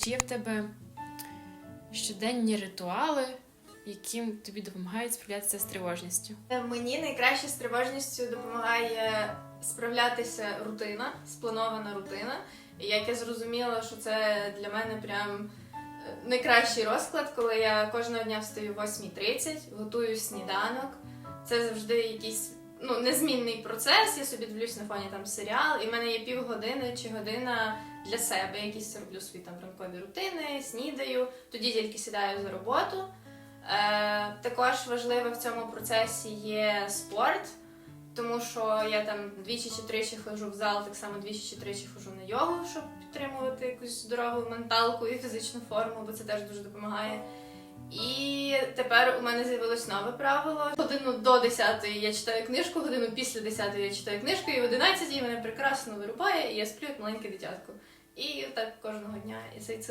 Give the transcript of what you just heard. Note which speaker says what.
Speaker 1: Чи є в тебе щоденні ритуали, яким тобі допомагають справлятися з тривожністю?
Speaker 2: Е, Мені найкраще з тривожністю допомагає справлятися рутина, спланована рутина. І як я зрозуміла, що це для мене прям е, найкращий розклад, коли я кожного дня встаю о 8.30, готую сніданок. Це завжди якийсь ну, незмінний процес. Я собі дивлюсь на фоні там серіал, і в мене є півгодини чи година для себе. Якісь роблю свої там ранкові рутини, снідаю, тоді тільки сідаю за роботу. Е, також важливе в цьому процесі є спорт, тому що я там двічі чи тричі ходжу в зал, так само двічі чи тричі ходжу на йогу, щоб підтримувати якусь здорову менталку і фізичну форму, бо це теж дуже допомагає. І тепер у мене з'явилось нове правило. Годину до 10 я читаю книжку, годину після 10 я читаю книжку, і в 11 мене прекрасно вирубає, і я сплю як маленьке дитятко. І так кожного дня. І цей цикл